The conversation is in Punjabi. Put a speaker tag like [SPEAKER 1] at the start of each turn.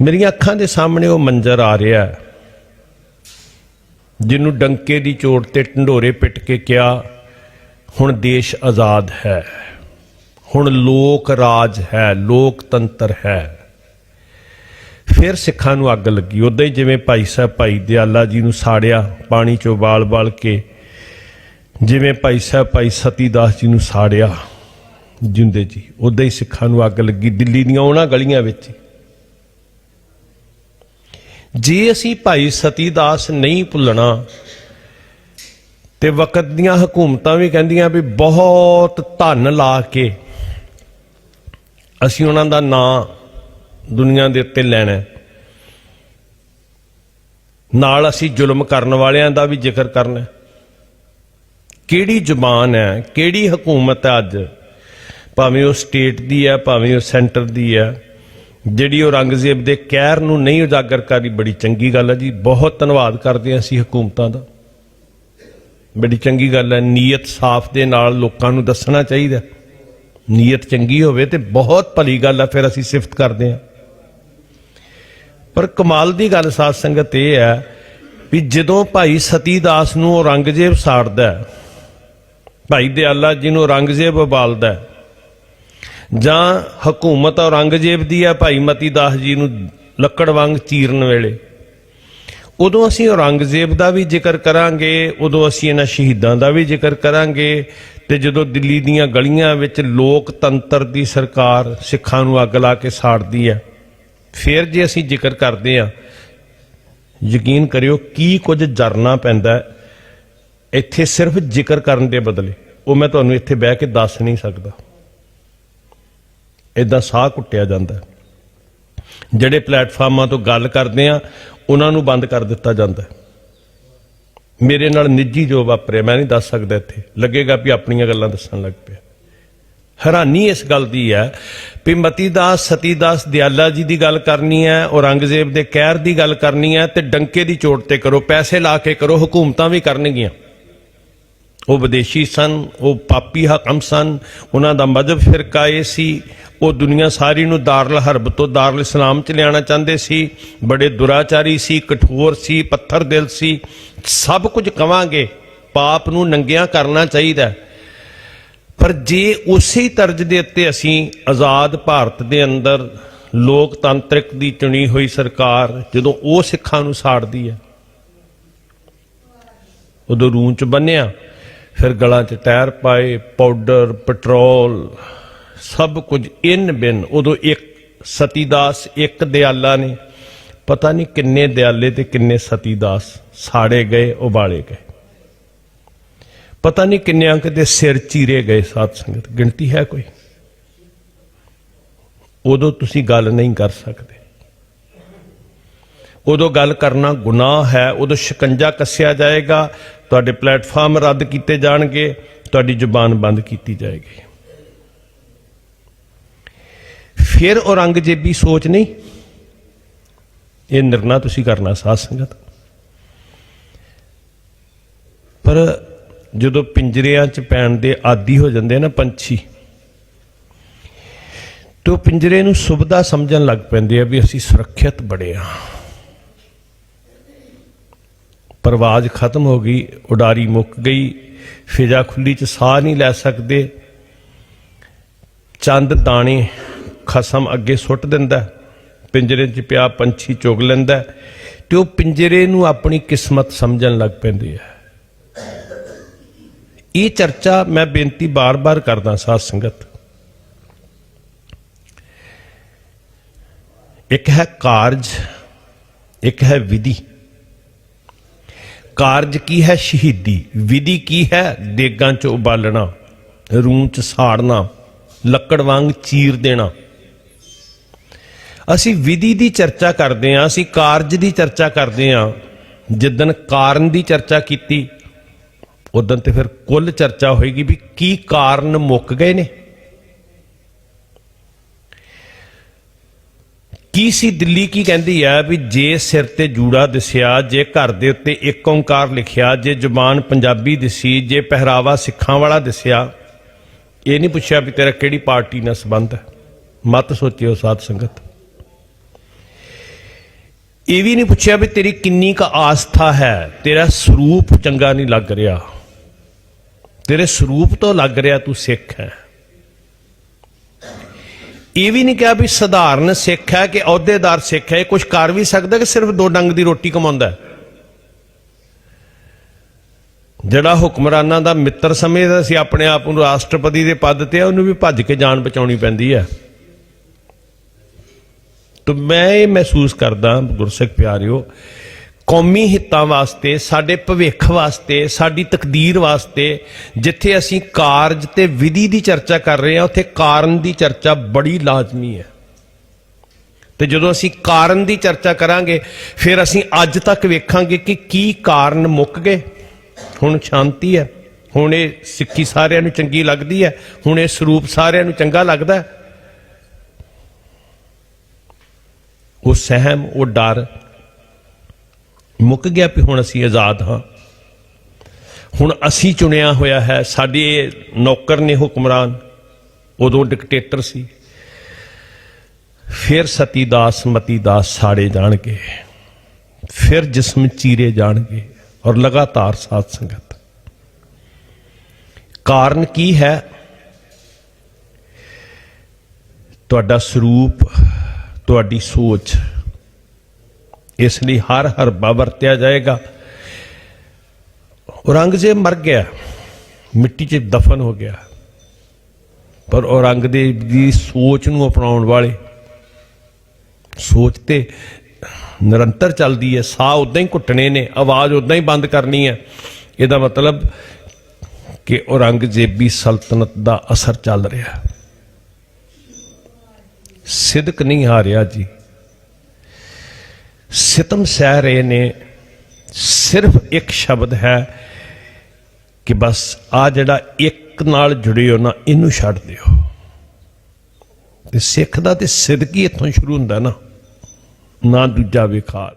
[SPEAKER 1] ਮੇਰੀਆਂ ਅੱਖਾਂ ਦੇ ਸਾਹਮਣੇ ਉਹ ਮੰਜ਼ਰ ਆ ਰਿਹਾ ਜਿਹਨੂੰ ਡੰਕੇ ਦੀ ਚੋਟ ਤੇ ਢੰਡੋਰੇ ਪਿੱਟ ਕੇ ਕਿਹਾ, ਹੁਣ ਦੇਸ਼ ਆਜ਼ਾਦ ਹੈ। ਹੁਣ ਲੋਕ ਰਾਜ ਹੈ ਲੋਕਤੰਤਰ ਹੈ। ਫਿਰ ਸਿੱਖਾਂ ਨੂੰ ਅੱਗ ਲੱਗੀ। ਉਦਾਂ ਹੀ ਜਿਵੇਂ ਭਾਈ ਸਾਹਿਬ, ਭਾਈ ਦਿਆਲਾ ਜੀ ਨੂੰ ਸਾੜਿਆ ਪਾਣੀ ਚੋਂ ਬਾਲ-ਬਾਲ ਕੇ, ਜਿਵੇਂ ਭਾਈ ਸਾਹਿਬ, ਭਾਈ ਸਤੀਦਾਸ ਜੀ ਨੂੰ ਸਾੜਿਆ ਜਿੰਦੇ ਜੀ ਉਦਾਂ ਹੀ ਸਿੱਖਾਂ ਨੂੰ ਅੱਗ ਲੱਗੀ। ਦਿੱਲੀ ਦੀਆਂ ਉਹਨਾਂ ਗਲੀਆਂ ਵਿੱਚ ਜੇ ਅਸੀਂ ਭਾਈ ਸਤੀਦਾਸ ਨਹੀਂ ਭੁੱਲਣਾ, ਤੇ ਵਕਤ ਦੀਆਂ ਹਕੂਮਤਾਂ ਵੀ ਕਹਿੰਦੀਆਂ ਵੀ ਬਹੁਤ ਧਨ ਲਾ ਕੇ ਅਸੀਂ ਉਹਨਾਂ ਦਾ ਨਾਂ ਦੁਨੀਆ ਦੇ ਉੱਤੇ ਲੈਣਾ ਨਾਲ ਅਸੀਂ ਜ਼ੁਲਮ ਕਰਨ ਵਾਲਿਆਂ ਦਾ ਵੀ ਜ਼ਿਕਰ ਕਰਨਾ ਕਿਹੜੀ ਜ਼ੁਬਾਨ ਹੈ, ਕਿਹੜੀ ਹਕੂਮਤ ਹੈ ਅੱਜ? ਭਾਵੇਂ ਉਹ ਸਟੇਟ ਦੀ ਹੈ, ਭਾਵੇਂ ਉਹ ਸੈਂਟਰ ਦੀ ਹੈ। ਜਿਹੜੀ ਔਰੰਗਜ਼ੇਬ ਦੇ ਕਹਿਰ ਨੂੰ ਨਹੀਂ ਉਜਾਗਰ ਕਰੀ ਬੜੀ ਚੰਗੀ ਗੱਲ ਹੈ ਜੀ। ਬਹੁਤ ਧੰਨਵਾਦ ਕਰਦੇ ਹਾਂ ਅਸੀਂ ਹਕੂਮਤਾਂ ਦਾ। ਬੜੀ ਚੰਗੀ ਗੱਲ ਹੈ ਨੀਅਤ ਸਾਫ਼ ਦੇ ਨਾਲ ਲੋਕਾਂ ਨੂੰ ਦੱਸਣਾ ਚਾਹੀਦਾ। ਨੀਅਤ ਚੰਗੀ ਹੋਵੇ ਤੇ ਬਹੁਤ ਭਲੀ ਗੱਲ ਹੈ ਫਿਰ ਅਸੀਂ ਸਿਫਤ ਕਰਦੇ ਹਾਂ। ਪਰ ਕਮਾਲ ਦੀ ਗੱਲ ਸਾਧ ਸੰਗਤ ਇਹ ਹੈ ਵੀ ਜਦੋਂ ਭਾਈ ਸਤੀਦਾਸ ਨੂੰ ਔਰੰਗਜ਼ੇਬ ਸਾੜਦਾ ਭਾਈ ਦਿਆਲਾ ਜੀ ਨੂੰ ਔਰੰਗਜ਼ੇਬ ਉਬਾਲਦਾ ਹੈ ਜਾਂ ਹਕੂਮਤ ਔਰੰਗਜ਼ੇਬ ਦੀ ਆ, ਭਾਈ ਮਤੀ ਦਾਸ ਜੀ ਨੂੰ ਲੱਕੜ ਵਾਂਗ ਚੀਰਨ ਵੇਲੇ। ਉਦੋਂ ਅਸੀਂ ਔਰੰਗਜ਼ੇਬ ਦਾ ਵੀ ਜ਼ਿਕਰ ਕਰਾਂਗੇ, ਉਦੋਂ ਅਸੀਂ ਇਹਨਾਂ ਸ਼ਹੀਦਾਂ ਦਾ ਵੀ ਜ਼ਿਕਰ ਕਰਾਂਗੇ, ਤੇ ਜਦੋਂ ਦਿੱਲੀ ਦੀਆਂ ਗਲੀਆਂ ਵਿੱਚ ਲੋਕਤੰਤਰ ਦੀ ਸਰਕਾਰ ਸਿੱਖਾਂ ਨੂੰ ਅੱਗ ਲਾ ਕੇ ਸਾੜਦੀ ਹੈ ਫਿਰ ਜੇ ਅਸੀਂ ਜ਼ਿਕਰ ਕਰਦੇ ਹਾਂ ਯਕੀਨ ਕਰਿਓ ਕੀ ਕੁਝ ਜਰਨਾ ਪੈਂਦਾ ਇੱਥੇ ਸਿਰਫ ਜ਼ਿਕਰ ਕਰਨ ਦੇ ਬਦਲੇ, ਉਹ ਮੈਂ ਤੁਹਾਨੂੰ ਇੱਥੇ ਬਹਿ ਕੇ ਦੱਸ ਨਹੀਂ ਸਕਦਾ। ਇਦਾਂ ਸਾਹ ਘੁੱਟਿਆ ਜਾਂਦਾ ਜਿਹੜੇ ਪਲੇਟਫਾਰਮਾਂ ਤੋਂ ਗੱਲ ਕਰਦੇ ਆ, ਉਹਨਾਂ ਨੂੰ ਬੰਦ ਕਰ ਦਿੱਤਾ ਜਾਂਦਾ ਮੇਰੇ ਨਾਲ ਨਿੱਜੀ ਜੋ ਵਾਪਰਿਆ, ਮੈਂ ਨਹੀਂ ਦੱਸ ਸਕਦਾ ਇੱਥੇ। ਲੱਗੇਗਾ ਵੀ ਆਪਣੀਆਂ ਗੱਲਾਂ ਦੱਸਣ ਲੱਗ ਪਿਆ। ਹੈਰਾਨੀ ਇਸ ਗੱਲ ਦੀ ਹੈ ਵੀ ਮਤੀਦਾਸ, ਸਤੀਦਾਸ ਦਿਆਲਾ ਜੀ ਦੀ ਗੱਲ ਕਰਨੀ ਹੈ ਔਰੰਗਜ਼ੇਬ ਦੇ ਕਹਿਰ ਦੀ ਗੱਲ ਕਰਨੀ ਹੈ ਤੇ ਡੰਕੇ ਦੀ ਚੋਟ ਤੇ ਕਰੋ, ਪੈਸੇ ਲਾ ਕੇ ਕਰੋ, ਹਕੂਮਤਾਂ ਵੀ ਕਰਨਗੀਆਂ। ਉਹ ਵਿਦੇਸ਼ੀ ਸਨ, ਉਹ ਪਾਪੀ ਹਕਮ ਸਨ, ਉਹਨਾਂ ਦਾ ਮਜ਼ਹਬ ਫਿਰਕਾ ਇਹ ਸੀ, ਉਹ ਦੁਨੀਆ ਸਾਰੀ ਨੂੰ ਦਾਰਲ ਹਰਬ ਤੋਂ ਦਾਰਲ ਇਸਲਾਮ ਚ ਲਿਆਉਣਾ ਚਾਹੁੰਦੇ ਸੀ, ਬੜੇ ਦੁਰਾਚਾਰੀ ਸੀ, ਕਠੋਰ ਸੀ ਪੱਥਰ ਦਿਲ ਸੀ, ਸਭ ਕੁਝ ਕਵਾਂਗੇ, ਪਾਪ ਨੂੰ ਨੰਗਿਆਂ ਕਰਨਾ ਚਾਹੀਦਾ ਪਰ ਜੇ ਉਸੇ ਤਰਜ ਦੇ ਉੱਤੇ ਅਸੀਂ ਆਜ਼ਾਦ ਭਾਰਤ ਦੇ ਅੰਦਰ ਲੋਕਤੰਤਰਿਕ ਦੀ ਚੁਣੀ ਹੋਈ ਸਰਕਾਰ ਜਦੋਂ ਉਹ ਸਿੱਖਾਂ ਨੂੰ ਸਾੜਦੀ ਹੈ, ਉਦੋਂ ਰੂਹ ਚ ਬੰਨਿਆ ਫਿਰ ਗਲਾਂ 'ਚ ਟਾਇਰ ਪਾਏ ਪਾਊਡਰ ਪੈਟਰੋਲ ਸਭ ਕੁਝ ਇਨ ਬਿਨ, ਉਦੋਂ ਇੱਕ ਸਤੀਦਾਸ, ਇੱਕ ਦਿਆਲਾ ਨੇ। ਪਤਾ ਨਹੀਂ ਕਿੰਨੇ ਦਿਆਲੇ ਤੇ ਕਿੰਨੇ ਸਤੀਦਾਸ ਸਾੜੇ ਗਏ, ਉਬਾਲੇ ਗਏ। ਪਤਾ ਨਹੀਂ ਕਿੰਨੇ ਅੰਕ ਦੇ ਸਿਰ ਚੀਰੇ ਗਏ ਸਾਧ ਸੰਗਤ। ਗਿਣਤੀ ਹੈ ਕੋਈ? ਉਦੋਂ ਤੁਸੀਂ ਗੱਲ ਨਹੀਂ ਕਰ ਸਕਦੇ। ਉਦੋਂ ਗੱਲ ਕਰਨਾ ਗੁਨਾਹ ਹੈ, ਉਦੋਂ ਸ਼ਿਕੰਜਾ ਕੱਸਿਆ ਜਾਏਗਾ ਤੁਹਾਡੇ ਪਲੇਟਫਾਰਮ ਰੱਦ ਕੀਤੇ ਜਾਣਗੇ, ਤੁਹਾਡੀ ਜ਼ੁਬਾਨ ਬੰਦ ਕੀਤੀ ਜਾਏਗੀ। ਫਿਰ ਔਰੰਗਜ਼ੇਬੀ ਸੋਚ ਨਹੀਂ? ਇਹ ਨਿਰਣਾ ਤੁਸੀਂ ਕਰਨਾ ਸਾਧ ਸੰਗਤ। ਪਰ ਜਦੋਂ ਪਿੰਜਰਿਆਂ 'ਚ ਪੈਣ ਦੇ ਆਦੀ ਹੋ ਜਾਂਦੇ ਨਾ ਪੰਛੀ, ਤੋ ਪਿੰਜਰੇ ਨੂੰ ਸੁਬਦਾ ਸਮਝਣ ਲੱਗ ਪੈਂਦੇ ਆ ਵੀ ਅਸੀਂ ਸੁਰੱਖਿਅਤ ਬੜੇ ਆ। ਪਰਵਾਜ਼ ਖਤਮ ਹੋ ਗਈ, ਉਡਾਰੀ ਮੁੱਕ ਗਈ, ਫਿਜ਼ਾ ਖੁੱਲੀ ਚ ਸਾਹ ਨਹੀਂ ਲੈ ਸਕਦੇ। ਚੰਦ ਦਾਣੇ ਖਸਮ ਅੱਗੇ ਸੁੱਟ ਦਿੰਦਾ, ਪਿੰਜਰੇ 'ਚ ਪਿਆ ਪੰਛੀ ਚੁਗ ਲੈਂਦਾ ਹੈ ਤੇ ਉਹ ਪਿੰਜਰੇ ਨੂੰ ਆਪਣੀ ਕਿਸਮਤ ਸਮਝਣ ਲੱਗ ਪੈਂਦੀ ਹੈ ਇਹ ਚਰਚਾ ਮੈਂ ਬੇਨਤੀ ਬਾਰ-ਬਾਰ ਕਰਦਾ ਸਾਧ ਸੰਗਤ। ਇੱਕ ਹੈ ਕਾਰਜ, ਇੱਕ ਹੈ ਵਿਧੀ। ਕਾਰਜ ਕੀ ਹੈ ਸ਼ਹੀਦੀ? ਵਿਧੀ ਕੀ ਹੈ ਦੇਗਾਂ 'ਚ ਉਬਾਲਣਾ ਰੂੰ 'ਚ ਸਾੜਨਾ? ਲੱਕੜ ਵਾਂਗ ਚੀਰ ਦੇਣਾ? ਅਸੀਂ ਵਿਧੀ ਦੀ ਚਰਚਾ ਕਰਦੇ ਹਾਂ, ਅਸੀਂ ਕਾਰਜ ਦੀ ਚਰਚਾ ਕਰਦੇ ਹਾਂ। ਜਿੱਦਨ ਕਾਰਨ ਦੀ ਚਰਚਾ ਕੀਤੀ, ਉਦੋਂ ਤੇ ਫਿਰ ਕੁੱਲ ਚਰਚਾ ਹੋਏਗੀ ਵੀ ਕੀ ਕਾਰਨ ਮੁੱਕ ਗਏ ਨੇ? ਕੀ ਸੀ ਦਿੱਲੀ ਕੀ ਕਹਿੰਦੀ ਆ ਵੀ ਜੇ ਸਿਰ ਤੇ ਜੂੜਾ ਦਿਸਿਆ, ਜੇ ਘਰ ਦੇ ਉੱਤੇ ਇੱਕ ਓੰਕਾਰ ਲਿਖਿਆ, ਜੇ ਜ਼ੁਬਾਨ ਪੰਜਾਬੀ ਦਿਸੀ, ਜੇ ਪਹਿਰਾਵਾ ਸਿੱਖਾਂ ਵਾਲਾ ਦਿਸਿਆ, ਇਹ ਨਹੀਂ ਪੁੱਛਿਆ ਵੀ ਤੇਰਾ ਕਿਹੜੀ ਪਾਰਟੀ ਨਾਲ ਸੰਬੰਧ ਹੈ। ਮਤ ਸੋਚਿਓ ਸਾਧ ਸੰਗਤ। ਇਹ ਵੀ ਨਹੀਂ ਪੁੱਛਿਆ ਵੀ ਤੇਰੀ ਕਿੰਨੀ ਕ ਆਸਥਾ ਹੈ, ਤੇਰਾ ਸਰੂਪ ਚੰਗਾ ਨਹੀਂ ਲੱਗ ਰਿਹਾ। ਤੇਰੇ ਸਰੂਪ ਤੋਂ ਲੱਗ ਰਿਹਾ ਤੂੰ ਸਿੱਖ ਹੈ। ਇਹ ਵੀ ਨਹੀਂ ਕਿਹਾ ਵੀ ਸਧਾਰਨ ਸਿੱਖ ਹੈ ਕਿ ਅਹੁਦੇਦਾਰ ਸਿੱਖ ਹੈ, ਇਹ ਕੁਝ ਕਰ ਵੀ ਸਕਦਾ ਕਿ ਸਿਰਫ ਦੋ ਡੰਗ ਦੀ ਰੋਟੀ ਕਮਾਉਂਦਾ ਜਿਹੜਾ ਹੁਕਮਰਾਨਾਂ ਦਾ ਮਿੱਤਰ ਸਮਝਦਾ ਸੀ, ਆਪਣੇ ਆਪ ਨੂੰ ਰਾਸ਼ਟਰਪਤੀ ਦੇ ਪਦ ਤੇ ਉਹਨੂੰ ਵੀ ਭੱਜ ਕੇ ਜਾਨ ਬਚਾਉਣੀ ਪੈਂਦੀ ਹੈ। ਤਾਂ ਮੈਂ ਇਹ ਮਹਿਸੂਸ ਕਰਦਾ, ਗੁਰਸਿੱਖ ਪਿਆਰਿਓ ਕੌਮੀ ਹਿੱਤਾਂ ਵਾਸਤੇ, ਸਾਡੇ ਭਵਿੱਖ ਵਾਸਤੇ, ਸਾਡੀ ਤਕਦੀਰ ਵਾਸਤੇ, ਜਿੱਥੇ ਅਸੀਂ ਕਾਰਜ ਤੇ ਵਿਧੀ ਦੀ ਚਰਚਾ ਕਰ ਰਹੇ ਹਾਂ, ਉੱਥੇ ਕਾਰਨ ਦੀ ਚਰਚਾ ਬੜੀ ਲਾਜ਼ਮੀ ਹੈ। ਤੇ ਜਦੋਂ ਅਸੀਂ ਕਾਰਨ ਦੀ ਚਰਚਾ ਕਰਾਂਗੇ, ਫਿਰ ਅਸੀਂ ਅੱਜ ਤੱਕ ਵੇਖਾਂਗੇ ਕਿ ਕੀ ਕਾਰਨ ਮੁੱਕ ਗਏ। ਹੁਣ ਸ਼ਾਂਤੀ ਹੈ। ਹੁਣ ਇਹ ਸਿੱਖੀ ਸਾਰਿਆਂ ਨੂੰ ਚੰਗੀ ਲੱਗਦੀ ਹੈ। ਹੁਣ ਇਹ ਸਰੂਪ ਸਾਰਿਆਂ ਨੂੰ ਚੰਗਾ ਲੱਗਦਾ ਉਹ ਸਹਿਮ, ਉਹ ਡਰ ਮੁੱਕ ਗਿਆ ਵੀ ਹੁਣ ਅਸੀਂ ਆਜ਼ਾਦ ਹਾਂ। ਹੁਣ ਅਸੀਂ ਚੁਣਿਆ ਹੋਇਆ ਹੈ, ਸਾਡੇ ਨੌਕਰ ਨੇ ਹੁਕਮਰਾਨ, ਉਦੋਂ ਡਿਕਟੇਟਰ ਸੀ। ਫਿਰ ਸਤੀ ਦਾਸ, ਮਤੀ ਦਾਸ ਸਾੜੇ ਜਾਣਗੇ। ਫਿਰ ਜਿਸਮ ਚੀਰੇ ਜਾਣਗੇ ਔਰ ਲਗਾਤਾਰ ਸਾਥ ਸੰਗਤ। ਕਾਰਨ ਕੀ ਹੈ? ਤੁਹਾਡਾ ਸਰੂਪ, ਤੁਹਾਡੀ ਸੋਚ ਇਸ ਲਈ ਹਰ ਹਰਬਾ ਵਰਤਿਆ ਜਾਏਗਾ। ਔਰੰਗਜ਼ੇਬ ਮਰ ਗਿਆ, ਮਿੱਟੀ 'ਚ ਦਫਨ ਹੋ ਗਿਆ, ਪਰ ਔਰੰਗਜ਼ੇਬ ਦੀ ਸੋਚ ਨੂੰ ਅਪਣਾਉਣ ਵਾਲੇ, ਸੋਚ ਤੇ ਨਿਰੰਤਰ ਚੱਲਦੀ ਹੈ, ਸਾਹ ਉਦਾਂ ਹੀ ਘੁੱਟਣੇ ਨੇ, ਆਵਾਜ਼ ਉਦਾਂ ਹੀ ਬੰਦ ਕਰਨੀ ਹੈ। ਇਹਦਾ ਮਤਲਬ ਕਿ ਔਰੰਗਜ਼ੇਬੀ ਸਲਤਨਤ ਦਾ ਅਸਰ ਚੱਲ ਰਿਹਾ। ਸਿਦਕ ਨਹੀਂ ਹਾਰਿਆ ਜੀ। ਸਿਤਮ ਸਹਿ ਰਹੇ ਨੇ ਸਿਰਫ ਇੱਕ ਸ਼ਬਦ ਹੈ ਕਿ ਬਸ ਆ ਜਿਹੜਾ ਇੱਕ ਨਾਲ ਜੁੜਿਓ ਨਾ, ਇਹਨੂੰ ਛੱਡ ਦਿਓ। ਤੇ ਸਿੱਖ ਦਾ ਤੇ ਸਿਦਕੀ ਇੱਥੋਂ ਸ਼ੁਰੂ ਹੁੰਦਾ ਨਾ ਨਾ ਦੂਜਾ ਵਿਖਾਲ